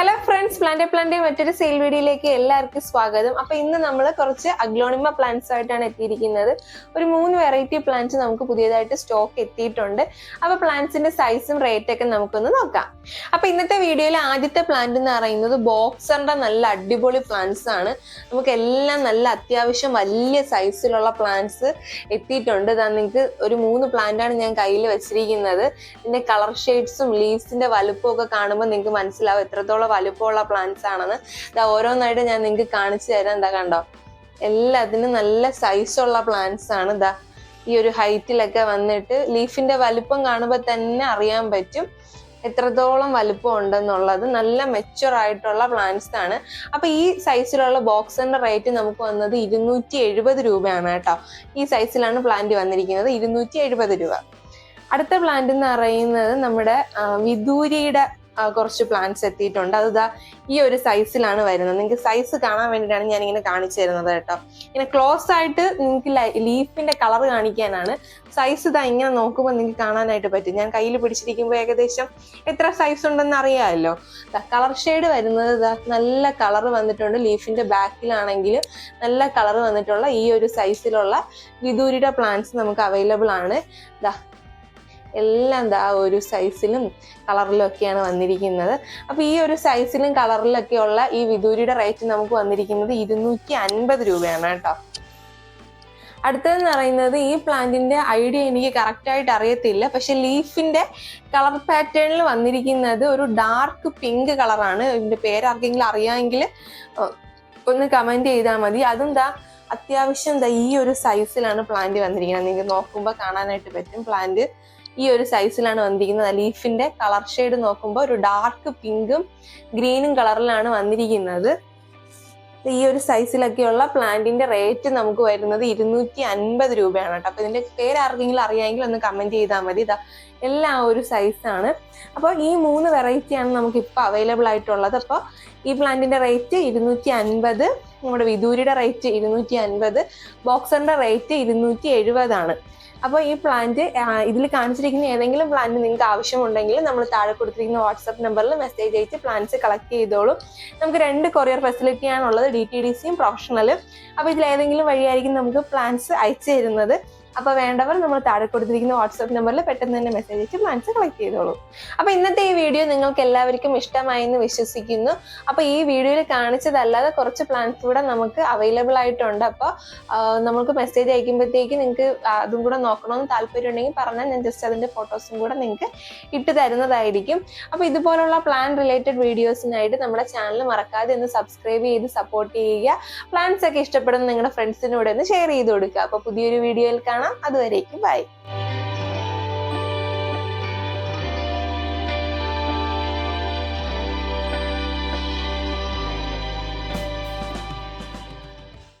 Hello friends plant plant മറ്റൊരു sale വീഡിയോയിലേക്ക് എല്ലാവർക്കും സ്വാഗതം. അപ്പൊ ഇന്ന് നമ്മൾ കുറച്ച് അഗ്ലോണിമ പ്ലാന്റ്സ് ആയിട്ടാണ് എത്തിയിരിക്കുന്നത്. ഒരു മൂന്ന് വെറൈറ്റി പ്ലാന്റ്സ് നമുക്ക് പുതിയതായിട്ട് സ്റ്റോക്ക് എത്തിയിട്ടുണ്ട്. അപ്പൊ പ്ലാന്റ്സിന്റെ സൈസും റേറ്റ് ഒക്കെ നമുക്കൊന്ന് നോക്കാം. അപ്പൊ ഇന്നത്തെ വീഡിയോയിൽ ആദ്യത്തെ പ്ലാന്റ് എന്ന് പറയുന്നത് ബോക്സറിന്റെ നല്ല അടിപൊളി പ്ലാന്റ്സ് ആണ്. നമുക്ക് എല്ലാം നല്ല അത്യാവശ്യം വലിയ സൈസിലുള്ള പ്ലാന്റ്സ് എത്തിയിട്ടുണ്ട്. ഇതാ നിങ്ങൾക്ക് ഒരു മൂന്ന് പ്ലാന്റ് ആണ് ഞാൻ കയ്യിൽ വെച്ചിരിക്കുന്നത്. ഇതിന്റെ കളർ ഷെയ്ഡ്സും ലീവ്സിന്റെ വലുപ്പവും ഒക്കെ കാണുമ്പോൾ നിങ്ങൾക്ക് മനസ്സിലാവും എത്രത്തോളം വലുപ്പമുള്ള പ്ലാന്റ്സ് ആണെന്ന്. ഇതാ ഓരോന്നായിട്ട് ഞാൻ നിങ്ങൾക്ക് കാണിച്ചു തരാം. എന്താ കണ്ടോ? എല്ലാത്തിനും നല്ല സൈസ് ഉള്ള പ്ലാന്റ്സ് ആണ്. ഇതാ ഈ ഒരു ഹൈറ്റിലൊക്കെ വന്നിട്ട് ലീഫിന്റെ വലുപ്പം കാണുമ്പോൾ തന്നെ അറിയാൻ പറ്റും എത്രത്തോളം വലുപ്പം ഉണ്ടെന്നുള്ളത്. നല്ല മെച്ചുർ ആയിട്ടുള്ള പ്ലാന്റ്സ് ആണ്. അപ്പൊ ഈ സൈസിലുള്ള ബോക്സിന്റെ റേറ്റ് നമുക്ക് വന്നത് ഇരുന്നൂറ്റി എഴുപത് രൂപയാണ് കേട്ടോ. ഈ സൈസിലാണ് പ്ലാന്റ് വന്നിരിക്കുന്നത് ഇരുന്നൂറ്റി എഴുപത് രൂപ. അടുത്ത പ്ലാന്റ് എന്ന് പറയുന്നത് നമ്മുടെ വിദൂരിയുടെ കുറച്ച് പ്ലാന്റ്സ് എത്തിയിട്ടുണ്ട്. അത് ഈ ഒരു സൈസിലാണ് വരുന്നത്. നിങ്ങൾക്ക് സൈസ് കാണാൻ വേണ്ടിയിട്ടാണ് ഞാൻ ഇങ്ങനെ കാണിച്ചു തരുന്നത് കേട്ടോ. ഇങ്ങനെ ക്ലോസ് ആയിട്ട് നിങ്ങൾക്ക് ലീഫിന്റെ കളർ കാണിക്കാനാണ്. സൈസ് ഇതാ ഇങ്ങനെ നോക്കുമ്പോൾ നിങ്ങൾക്ക് കാണാനായിട്ട് പറ്റും. ഞാൻ കയ്യിൽ പിടിച്ചിരിക്കുമ്പോൾ ഏകദേശം എത്ര സൈസ് ഉണ്ടെന്ന് അറിയാമല്ലോ. കളർ ഷെയ്ഡ് വരുന്നത് ഇതാ നല്ല കളർ വന്നിട്ടുണ്ട്. ലീഫിന്റെ ബാക്കിലാണെങ്കിൽ നല്ല കളർ വന്നിട്ടുള്ള ഈ ഒരു സൈസിലുള്ള വിദൂരിയുടെ പ്ലാന്റ്സ് നമുക്ക് അവൈലബിൾ ആണ്. ദാ എല്ലാം ദാ ഒരു സൈസിലും കളറിലും ഒക്കെയാണ് വന്നിരിക്കുന്നത്. അപ്പോൾ ഈ ഒരു സൈസിലും കളറിലൊക്കെ ഉള്ള ഈ വിദൂരിയുടെ റേറ്റ് നമുക്ക് വന്നിരിക്കുന്നത് ഇരുന്നൂറ്റി അൻപത് രൂപയാണ് കേട്ടോ. അടുത്തതെന്ന് പറയുന്നത് ഈ പ്ലാന്റിന്റെ ഐഡിയ എനിക്ക് കറക്റ്റായിട്ട് അറിയത്തില്ല. പക്ഷെ ലീഫിന്റെ കളർ പാറ്റേണിൽ വന്നിരിക്കുന്നത് ഒരു ഡാർക്ക് പിങ്ക് കളറാണ് ഇതിന്റെ പേര് ആർക്കെങ്കിലും അറിയാമെങ്കിൽ ഒന്ന് കമന്റ് ചെയ്താൽ മതി. അതെന്താ അത്യാവശ്യം ദാ ഈ ഒരു സൈസിലാണ് പ്ലാന്റ് വന്നിരിക്കുന്നത്. നിങ്ങൾക്ക് നോക്കുമ്പോൾ കാണാനായിട്ട് പറ്റും. പ്ലാന്റ് ഈ ഒരു സൈസിലാണ് വന്നിരിക്കുന്നത്. ലീഫിന്റെ കളർ ഷെയ്ഡ് നോക്കുമ്പോൾ ഒരു ഡാർക്ക് പിങ്കും ഗ്രീനും കളറിലാണ് വന്നിരിക്കുന്നത്. ഈ ഒരു സൈസിലൊക്കെയുള്ള പ്ലാന്റിന്റെ റേറ്റ് നമുക്ക് വരുന്നത് ഇരുന്നൂറ്റി അൻപത് രൂപയാണ് കേട്ടോ. അപ്പൊ ഇതിന്റെ പേര് ആർക്കെങ്കിലും അറിയാമെങ്കിൽ ഒന്ന് കമന്റ് ചെയ്താൽ മതി. ഇതാ എല്ലാ ഒരു സൈസാണ് അപ്പോൾ ഈ മൂന്ന് വെറൈറ്റിയാണ് നമുക്ക് ഇപ്പോൾ അവൈലബിൾ ആയിട്ടുള്ളത്. അപ്പോൾ ഈ പ്ലാന്റിന്റെ റേറ്റ് ഇരുന്നൂറ്റി അൻപത് നമ്മുടെ വിദൂരിയുടെ റേറ്റ് ഇരുന്നൂറ്റി അൻപത് ബോക്സറിന്റെ റേറ്റ് ഇരുന്നൂറ്റി എഴുപതാണ് അപ്പോൾ ഈ പ്ലാന്റ് ഇതിൽ കാണിച്ചിരിക്കുന്ന ഏതെങ്കിലും പ്ലാന്റ് നിങ്ങൾക്ക് ആവശ്യമുണ്ടെങ്കിൽ നമ്മൾ താഴെ കൊടുത്തിരിക്കുന്ന വാട്സപ്പ് നമ്പറിൽ മെസ്സേജ് അയച്ച് പ്ലാന്റ്സ് കളക്ട് ചെയ്തോളൂ. നമുക്ക് രണ്ട് കൊറിയർ ഫെസിലിറ്റി ഉള്ളത് ഡി ടി ഡി സിയും പ്രൊഫഷണലും അപ്പോൾ ഇതിൽ ഏതെങ്കിലും വഴിയായിരിക്കും നമുക്ക് പ്ലാന്റ്സ് അയച്ചു തരുന്നത്. അപ്പോൾ വേണ്ടവർ നമ്മൾ താഴെ കൊടുത്തിരിക്കുന്ന വാട്സ്ആപ്പ് നമ്പറിൽ പെട്ടെന്ന് തന്നെ മെസ്സേജ് അയച്ച് മനസ്സ് കളക്ട് ചെയ്തോളൂ. അപ്പോൾ ഇന്നത്തെ ഈ വീഡിയോ നിങ്ങൾക്ക് എല്ലാവർക്കും ഇഷ്ടമായി എന്ന് വിശ്വസിക്കുന്നു. അപ്പോൾ ഈ വീഡിയോയിൽ കാണിച്ചതല്ലാതെ കുറച്ച് പ്ലാൻസ് കൂടെ നമുക്ക് അവൈലബിൾ ആയിട്ടുണ്ട്. അപ്പോൾ നമുക്ക് മെസ്സേജ് അയക്കുമ്പോഴത്തേക്ക് നിങ്ങൾക്ക് അതും കൂടെ നോക്കണമെന്ന് താല്പര്യം ഉണ്ടെങ്കിൽ പറഞ്ഞാൽ ഞാൻ ജസ്റ്റ് അതിന്റെ ഫോട്ടോസും കൂടെ നിങ്ങൾക്ക് ഇട്ട് തരുന്നതായിരിക്കും. അപ്പോൾ ഇതുപോലുള്ള പ്ലാൻ റിലേറ്റഡ് വീഡിയോസിനായിട്ട് നമ്മുടെ ചാനൽ മറക്കാതെ ഒന്ന് സബ്സ്ക്രൈബ് ചെയ്ത് സപ്പോർട്ട് ചെയ്യുക. പ്ലാൻസ് ഒക്കെ ഇഷ്ടപ്പെടുന്ന നിങ്ങളുടെ ഫ്രണ്ട്സിനോട് ഒന്ന് ഷെയർ ചെയ്ത് കൊടുക്കുക. അപ്പോൾ പുതിയൊരു വീഡിയോയിൽ കാണാം. Adorei que vai!